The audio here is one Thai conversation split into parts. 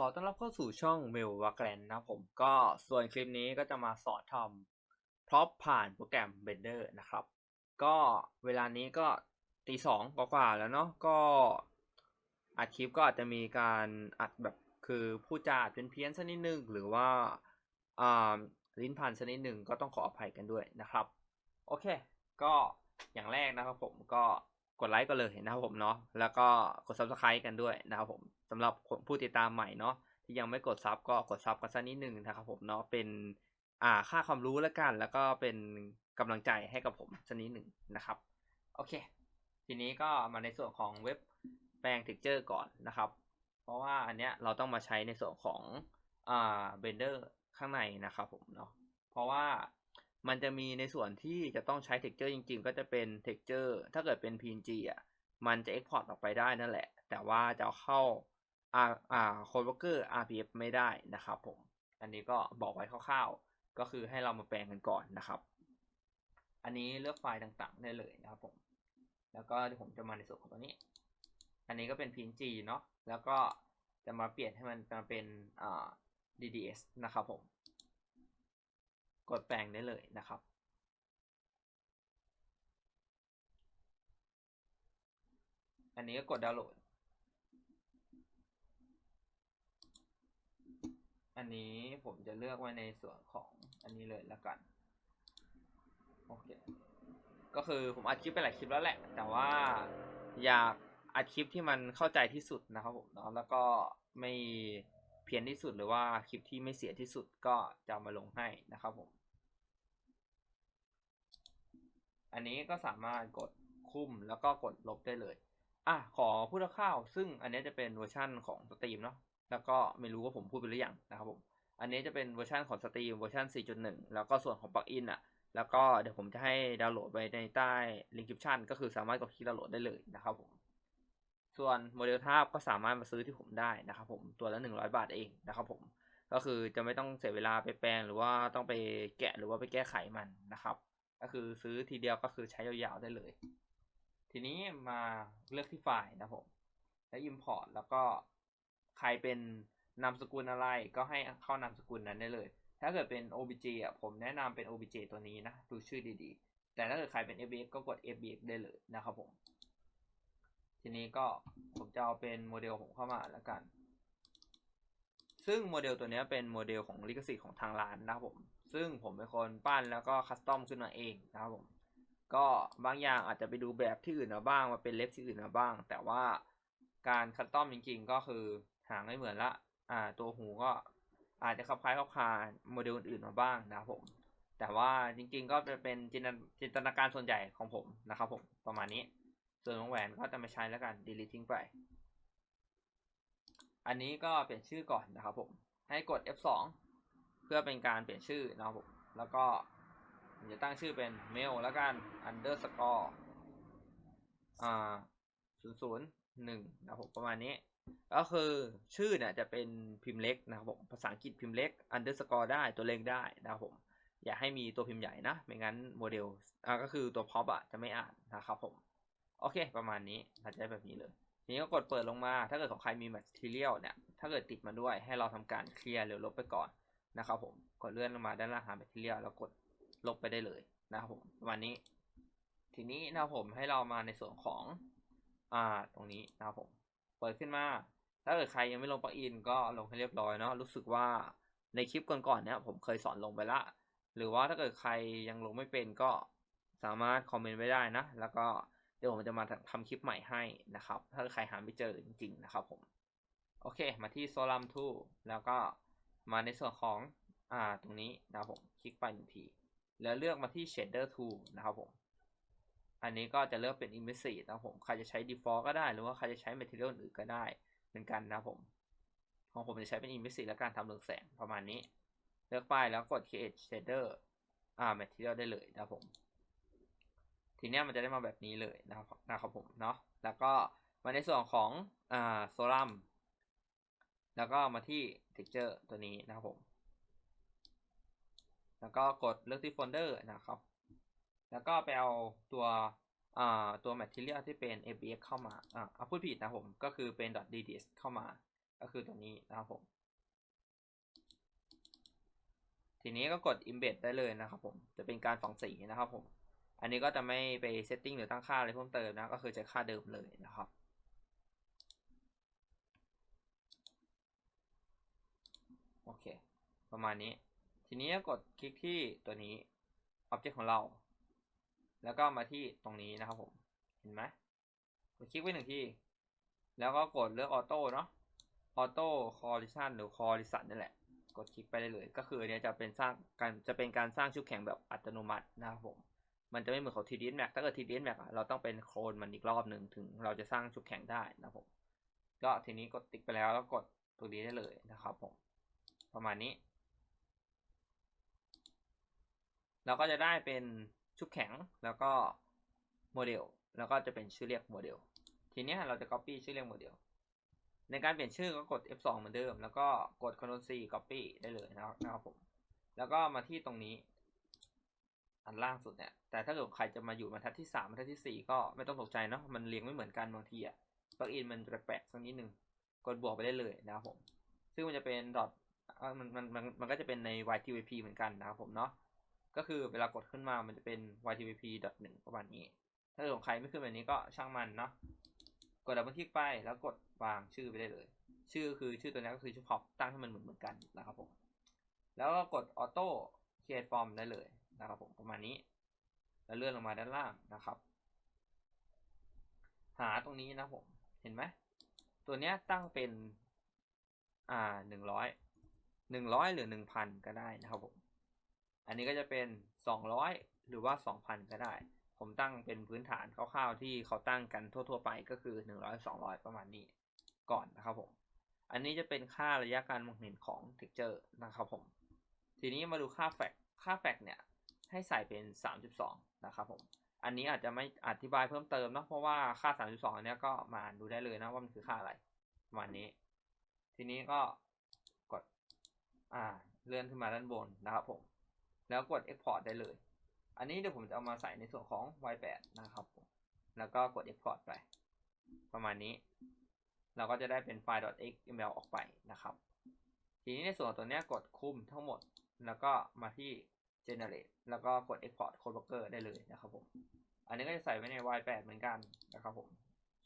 ขอต้อนรับเข้าสู่ช่องเมลวากแลนนะครับผมก็ส่วนคลิปนี้ก็จะมาสอนทำพร็อพผ่านโปรแกรม Blender นะครับ ก็เวลานี้ก็ตีสองกว่าแล้วเนาะก็อัดคลิปก็อาจจะมีการอัดแบบคือพูดจาเป็นเพี้ยนสักนิดนึงหรือว่าอ่าลิ้นพันสักนิดนึงก็ต้องขออภัยกันด้วยนะครับ โอเค ก็อย่างแรกนะครับผมก็ กดไลค์ก็เลยนะครับผมเนาะแล้วก็กด subscribe กันด้วยนะครับผมสำหรับผู้ติดตามใหม่เนาะที่ยังไม่กดซับก็กดซับกันสักนิดหนึ่งนะครับผมเนาะเป็นอ่าค่าความรู้แล้วกัน แล้วก็เป็นกำลังใจให้กับผมสักนิดหนึ่งนะครับโอเค ทีนี้ก็มาในส่วนของเว็บแปลง texture ก่อนนะครับ เพราะว่าอันเนี้ยเราต้องมาใช้ในส่วนของอ่า Blender ข้างในนะครับผมเนาะเพราะว่า มันจะมีในส่วนที่จะต้องใช้ texture จริง ๆ ก็จะเป็น texture ถ้าเกิดเป็น PNG อะ มันจะ export ออกไปได้นั่นแหละ แต่ว่าจะเอาเข้าอ่าอ่า Codeworker RPF ไม่ได้นะครับผม อันนี้ก็บอกไว้คร่าวๆ ก็คือให้เรามาแปลงกันก่อนนะครับ อันนี้เลือกไฟล์ต่างๆ ได้เลยนะครับผม แล้วก็ผมจะมาในส่วนของตัวนี้ อันนี้ก็เป็น PNG เนาะ แล้วก็จะมาเปลี่ยนให้มันมาเป็นอ่า DDS นะครับผม กดแปลงได้เลยนะครับ อันนี้ก็กดดาวน์โหลด อันนี้ผมจะเลือกไว้ในส่วนของอันนี้เลยล้วกัน โอเค ก็คือผมอัดคลิปไปหลายคลิปแล้วแหละ แต่ว่าอยากอัดคลิปที่มันเข้าใจที่สุดนะครับผมเนาะ แล้วก็ไม่ เพี้ยนที่สุดหรือว่าคลิปที่ไม่เสียที่สุดก็จะมาลงให้นะครับผม อันนี้ก็สามารถกดคุมแล้วก็กดลบได้เลย อะขอพูดคร่าวๆซึ่งอันนี้จะเป็นเวอร์ชั่นของสตรีมเนาะแล้วก็ไม่รู้ว่าผมพูดไปหรือยังนะครับผม อันนี้จะเป็นเวอร์ชันของสตรีมเวอร์ชัน 4.1 แล้วก็ส่วนของปลั๊กอินอะ แล้วก็เดี๋ยวผมจะให้ดาวน์โหลดไว้ในใต้ลิงก์คลิปชันก็คือสามารถกดคลิกดาวน์โหลดได้เลยนะครับผม ส่วนโมเดลทาบก็สามารถมาซื้อที่ผมได้นะครับผมตัวละ100 บาทเองนะครับผมก็คือจะไม่ต้องเสียเวลาไปแปลงหรือว่าต้องไปแกะหรือว่าไปแก้ไขมันนะครับ ก็คือซื้อทีเดียวก็คือใช้ยาวๆได้เลย ทีนี้มาเลือกที่ไฟล์นะผมแล้ว import แล้วก็ใครเป็นนามสกุลอะไรก็ให้เข้านามสกุลนั้นได้เลย ถ้าเกิดเป็น obj อะผมแนะนำเป็น obj ตัวนี้นะ ดูชื่อดีๆ แต่ถ้าเกิดใครเป็น fbx ก็กด fbx ได้เลยนะครับผม ทีนี้ก็ผมจะเอาเป็นโมเดลผมเข้ามาแล้วกัน ซึ่งโมเดลตัวนี้เป็นโมเดลของลิขสิทธิ์ของทางร้านนะครับผม ซึ่งผมเป็นคนปั้นแล้วก็คัสตอมขึ้นมาเองนะครับผม ก็บางอย่างอาจจะไปดูแบบที่อื่นมาบ้างมาเป็นเล็บที่อื่นมาบ้าง แต่ว่าการคัสตอมจริง ๆ ก็คือหางไม่เหมือนละ อ่า ตัวหูก็อาจจะคล้ายๆคล้ายโมเดลอื่นมาบ้างนะครับผม แต่ว่าจริงๆก็จะเป็นจินตนาการส่วนใหญ่ของผมนะครับผมประมาณนี้ ส่วนของแหวนก็จะไม่ใช้แล้วกัน delete ทิ้งไป อันนี้ก็เปลี่ยนชื่อก่อนนะครับผม ให้กด F2 เพื่อเป็นการเปลี่ยนชื่อนะครับผม แล้วก็ผมจะตั้งชื่อเป็น mail แล้วกัน underscore อ่าศูนย์ศูนย์หนึ่งนะครับผมประมาณนี้ ก็คือชื่อเนี่ยจะเป็นพิมพ์เล็กนะครับผมภาษาอังกฤษพิมพ์เล็ก underscore ได้ตัวเล็กได้นะครับผมอย่าให้มีตัวพิมพ์ใหญ่นะ ไม่งั้นโมเดลก็คือตัวพอปอะจะไม่อ่านนะครับผม โอเค ประมาณนี้อาจจะแบบนี้เลยทีนี้ก็กดเปิดลงมา ถ้าเกิดของใครมี material เนี่ย ถ้าเกิดติดมาด้วยให้เราทำการเคลียร์หรือลบไปก่อนนะครับผม กดเลื่อนลงมาด้านล่างหา material แล้วกดลบไปได้เลยนะครับผมประมาณนี้ ทีนี้นะครับผมให้เรามาในส่วนของอ่าตรงนี้นะครับผม เปิดขึ้นมา ถ้าเกิดใครยังไม่ลงปลั๊กอินก็ลงให้เรียบร้อยเนาะ รู้สึกว่าในคลิปก่อนๆเนี่ยผมเคยสอนลงไปละ หรือว่าถ้าเกิดใครยังลงไม่เป็นก็สามารถคอมเมนต์ไว้ได้นะ แล้วก็ ดี๋ยวผมจะมาทำคลิปใหม่ให้นะครับ ถ้าใครหาไม่เจอจริงๆนะครับผม โอเค มาที่โซลัมทูแล้วก็มาในส่วนของอ่าตรงนี้นะครับผมคลิกไปหนึ่งที แล้วเลือกมาที่ shader tool นะครับผม อันนี้ก็จะเลือกเป็น immersive นะครับผม ใครจะใช้ default ก็ได้ หรือว่าใครจะใช้ material อื่นก็ได้เหมือนกันนะครับผม ของผมจะใช้เป็น immersive และการทำเรืองแสงประมาณนี้ เลือกไปแล้วกด create shader อ่า material ได้เลยนะครับผม ทีนี้ยมันจะได้มาแบบนี้เลยนะครับนะครับผมเนาะแล้วก็มาในส่วนของอ่าโซลัมแล้วก็มาที่ texture ตัวนี้นะครับผม แล้วก็กดเลือกที่โฟลเดอร์นะครับ แล้วก็ไปเอาตัวอ่าตัว material ที่เป็น fbx เข้ามาอ่าเอาพูดผิดนะผม ก็คือเป็น .dds เข้ามา ก็คือตัวนี้นะครับผม ทีนี้ก็กด embed ได้เลยนะครับผม จะเป็นการฝังสีนะครับผม อันนี้ก็จะไม่ไป setting หรือตั้งค่าอะไรเพิ่มเติมนะ ก็คือจะค่าเดิมเลยนะครับโอเค ประมาณนี้ ทีนี้กดคลิกที่ตัวนี้ object ของเรา แล้วก็มาที่ตรงนี้นะครับผม เห็นไหมกดคลิกไว้หนึ่งที่ แล้วก็กดเลือกออโต้เนาะออโต้คอริชันหรือคอริสันนี่แหละ กดคลิกไปได้เลย ก็คืออันนี้จะเป็นสร้างการจะเป็นการสร้างชุดแข่งแบบอัตโนมัตินะครับผม มันจะไม่เหมือนของ TDS Max ถ้าเกิด TDS Max อะเราต้องเป็นโคลนมันอีกรอบหนึ่งถึงเราจะสร้างชุดแข่งได้นะผม ก็ทีนี้กดติ๊กไปแล้วแล้วกดตัวนี้ได้เลยนะครับผม ประมาณนี้ เราก็จะได้เป็นชุดแข็งแล้วก็โมเดลแล้วก็จะเป็นชื่อเรียกโมเดลทีนี้เราจะ copy ชื่อเรียกโมเดลในการเปลี่ยนชื่อก็กด F2 เหมือนเดิม แล้วก็กด Ctrl C copy ได้เลยนะครับผม แล้วก็มาที่ตรงนี้ อันล่างสุดเนี่ย แต่ถ้าเกิดใครจะมาอยู่บรรทัดที่3บรรทัดที่4ก็ไม่ต้องตกใจเนาะมันเรียงไม่เหมือนกันบางทีอะปลั๊กอินมันแปลกๆสักนิดนึงกดบวกไปได้เลยนะครับผม ซึ่งมันจะเป็นดอทมันมันมันมันก็จะเป็นใน YTVP เหมือนกันนะครับผมเนาะก็คือเวลากดขึ้นมามันจะเป็น YTVP ดอทหนึ่งประมาณนี้ ถ้าเกิดของใครไม่ขึ้นแบบนี้ก็ช่างมันเนาะกดดับเบิลคลิกไปแล้วกดวางชื่อไปได้เลย ชื่อคือชื่อตัวนี้ก็คือชื่อพอปตั้งให้มันเหมือนเหมือนกันนะครับผมแล้วก็กดออโต้เค r ฟอร์มได้เลย นะครับผมประมาณนี้ แล้วเลื่อนลงมาด้านล่างนะครับ หาตรงนี้นะผมเห็นไหมตัวเนี้ยตั้งเป็นอ่าหนึ่งร้อยหนึ่งร้อยหรือหนึ่งพันก็ได้นะครับผมอันนี้ก็จะเป็นสองร้อยหรือว่าสองพันก็ได้ ผมตั้งเป็นพื้นฐานคร่าวๆที่เขาตั้งกันทั่ว ๆ ไปก็คือหนึ่งร้อยสองร้อยประมาณนี้ก่อนนะครับผมอันนี้จะเป็นค่าระยะการมองเห็นของ texture นะครับผม ทีนี้มาดูค่าแฟกค่าแฟกเนี่ย ให้ใส่เป็น 3.2 นะครับผม อันนี้อาจจะไม่อธิบายเพิ่มเติมเนาะเพราะว่าค่า 3.2อันนี้ก็มาอ่านดูได้เลยนะว่ามันคือค่าอะไรประมาณนี้ ทีนี้ก็กดอ่าเลื่อนขึ้นมาด้านบนนะครับผม แล้วกด export ได้เลย อันนี้เดี๋ยวผมจะเอามาใส่ในส่วนของ y8 นะครับผม แล้วก็กด export ไป ประมาณนี้ เราก็จะได้เป็นไฟล์ .xml ออกไปนะครับ ทีนี้ในส่วนตัวนี้กดคุมทั้งหมด แล้วก็มาที่ generate แล้วก็กด export code blocker ได้เลยนะครับผม อันนี้ก็จะใส่ไว้ใน y8 เหมือนกันนะครับผม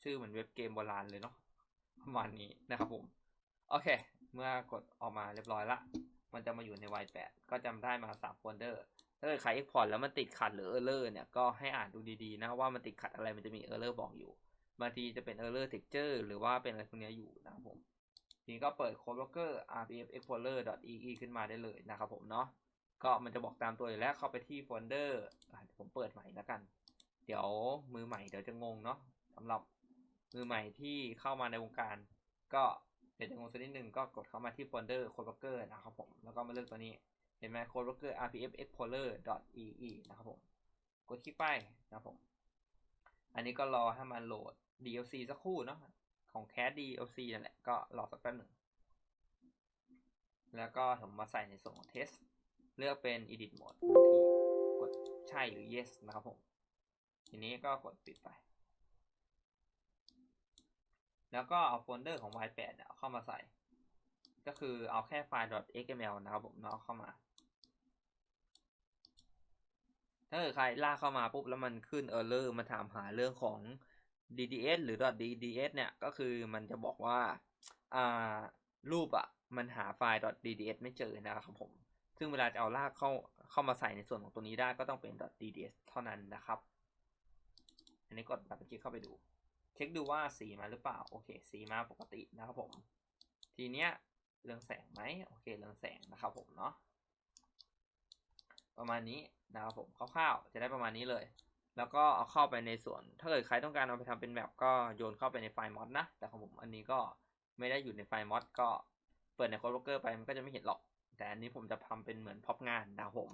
ชื่อเหมือนเว็บเกมโบราณเลยเนาะประมาณนี้นะครับผม โอเค เมื่อกดออกมาเรียบร้อยละ มันจะมาอยู่ใน y8 ก็จำได้มา3โฟลเดอร์ถ้าเกิดใคร export แล้วมันติดขัดหรือ error เนี่ย ก็ให้อ่านดูดีๆนะว่ามันติดขัดอะไร มันจะมี error บอกอยู่ บางทีจะเป็น error texture หรือว่าเป็นอะไรพวกนี้อยู่นะครับผมทีนี้ก็เปิด code blocker rpf explorer ee ขึ้นมาได้เลยนะครับผมเนาะ ก็มันจะบอกตามตัวอยู่แล้วเข้าไปที่โฟลเดอร์ผมเปิดใหม่แล้วกัน เดี๋ยวมือใหม่เดี๋ยวจะงงเนาะสำหรับมือใหม่ที่เข้ามาในวงการ ก็เดี๋ยวจะงงสักนิดหนึ่งก็กดเข้ามาที่โฟลเดอร์ code blocker นะครับผมแล้วก็มาเลือกตัวนี้เห็นไหม code blocker rpf explorer ee นะครับผมกดคลิกไปนะครับผม อันนี้ก็รอให้มันโหลด DLC สักครู่เนาะของ Cat DLC นั่นแหละก็รอสักแป๊บหนึ่งแล้วก็ผมมาใส่ในส่วนของ test เลือกเป็น edit mode ทันทีกดใช่หรือ yes นะครับผม ทีนี้ก็กดปิดไป แล้วก็เอาโฟลเดอร์ของ y8 เนี่ยเข้ามาใส่ ก็คือเอาแค่ไฟล์ .xml นะครับผมเนาะเข้ามา ถ้าเกิดใครลากเข้ามาปุ๊บแล้วมันขึ้น error มาถามหาเรื่องของ DDS หรือ .dds เนี่ย ก็คือมันจะบอกว่าอ่ารูปอะ มันหาไฟล์ .dds ไม่เจอนะครับผม ซึ่งเวลาจะเอาลากเข้าเข้ามาใส่ในส่วนของตัวนี้ได้ก็ต้องเป็น .dds เท่านั้นนะครับ อันนี้กดดับเบิลคลิกเข้าไปดู เช็คดูว่าสีมาหรือเปล่า โอเค สีมาปกตินะครับผม ทีเนี้ยเรืองแสงไหมโอเค เรืองแสงนะครับผมเนาะ ประมาณนี้นะครับผมคร่าวๆจะได้ประมาณนี้เลย แล้วก็เอาเข้าไปในส่วน ถ้าเกิดใครต้องการเอาไปทำเป็นแมปก็โยนเข้าไปในไฟล์มอดนะ แต่ของผมอันนี้ก็ไม่ได้อยู่ในไฟล์มอดก็เปิดในโค้ดบล็อกเกอร์ไปมันก็จะไม่เห็นหรอก แต่อันนี้ผมจะทำเป็นเหมือนพอบงานนะผม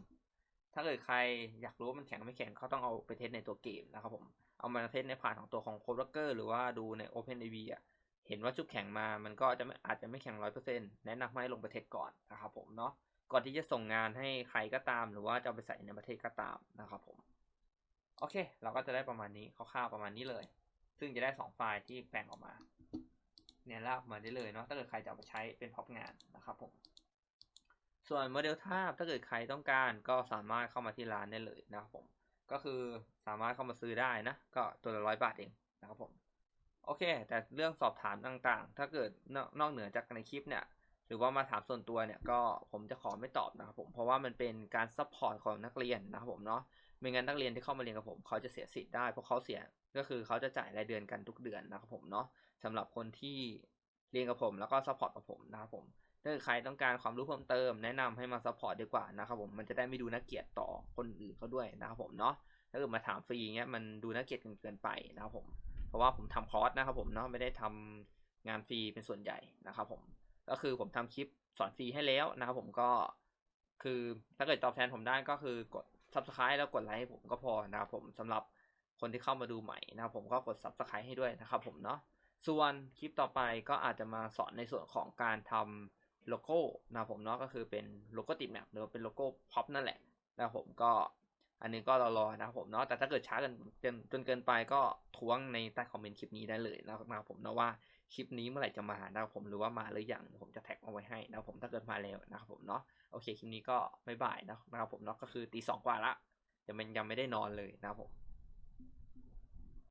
ถ้าเกิดใครอยากรู้ว่ามันแข็งไม่แข็งเขาต้องเอาไปเทสในตัวเกมนะครับผม เอามาเทสในผ่านของตัวของโค้ดบล็อกเกอร์หรือว่าดูใน OpenAV อะเห็นว่าชุบแข็งมา มันก็จะไม่อาจจะไม่แข็งร้อยเปอร์เซ็นต์แนะนำให้ลงไปเทสก่อนนะครับผมเนาะ ก่อนที่จะส่งงานให้ใครก็ตาม หรือว่าจะเอาไปใส่ในประเทศก็ตามนะครับผม โอเค เราก็จะได้ประมาณนี้คร่าวๆประมาณนี้เลย ซึ่งจะได้ 2 ไฟล์ที่แปลงออกมา เนี่ยลากมาได้เลยเนาะ ถ้าเกิดใครจะเอาไปใช้เป็นพ็อพงานนะครับผม ส่วนโมเดลภาพถ้าเกิดใครต้องการก็สามารถเข้ามาที่ร้านได้เลยนะครับผม ก็คือสามารถเข้ามาซื้อได้นะ ก็ตัวละร้อยบาทเองนะครับผม โอเค แต่เรื่องสอบถามต่างๆ ถ้าเกิดนอกนอกเหนือจากในคลิปเนี่ย หรือว่ามาถามส่วนตัวเนี่ยก็ผมจะขอไม่ตอบนะครับผม เพราะว่ามันเป็นการซัพพอร์ตของนักเรียนนะครับผมเนาะ ไม่งั้นนักเรียนที่เข้ามาเรียนกับผมเขาจะเสียสิทธิ์ได้เพราะเขาเสีย ก็คือเขาจะจ่ายรายเดือนกันทุกเดือนนะครับผมเนาะสำหรับคนที่เรียนกับผมแล้วก็ซัพพอร์ตกับผมนะครับผม ถ้าเกิดใครต้องการความรู้เพิ่มเติม แนะนำให้มาซัพพอร์ตดีกว่านะครับผมมันจะได้ไม่ดูน่าเกลียดต่อคนอื่นเขาด้วยนะครับผมเนาะถ้าเกิดมาถามฟรีเงี้ยมันดูน่าเกลียดเกินไปนะครับผม เพราะว่าผมทำคอร์สนะครับผมเนาะไม่ได้ทำงานฟรีเป็นส่วนใหญ่นะครับผมก็คือผมทำคลิปสอนฟรีให้แล้วนะครับผมก็คือถ้าเกิดตอบแทนผมได้ก็คือกด subscribe แล้วกดไลค์ให้ผมก็พอนะครับผมสำหรับคนที่เข้ามาดูใหม่นะครับผมก็กด subscribe ให้ด้วยนะครับผมเนาะส่วนคลิปต่อไปก็อาจจะมาสอนในส่วนของการทำ โลโก้นะผมเนาะก็คือเป็นโลโก้ติดแมปหรือว่าเป็นโลโก้พ็อปนั่นแหละนะผมก็อันนี้ก็รอๆนะผมเนาะแต่ถ้าเกิดช้าเกินจนจนเกินไปก็ท้วงในใต้คอมเมนต์คลิปนี้ได้เลยนะครับผมนะว่าคลิปนี้เมื่อไหร่จะมานะครับผมหรือว่ามาหรือยังผมจะแท็กเอาไว้ให้นะผมถ้าเกิดมาแล้วนะครับผมเนาะโอเคคลิปนี้ก็บ๊ายบายนะครับผมเนาะก็คือตีสองกว่าละยังมันยังไม่ได้นอนเลยนะครับผม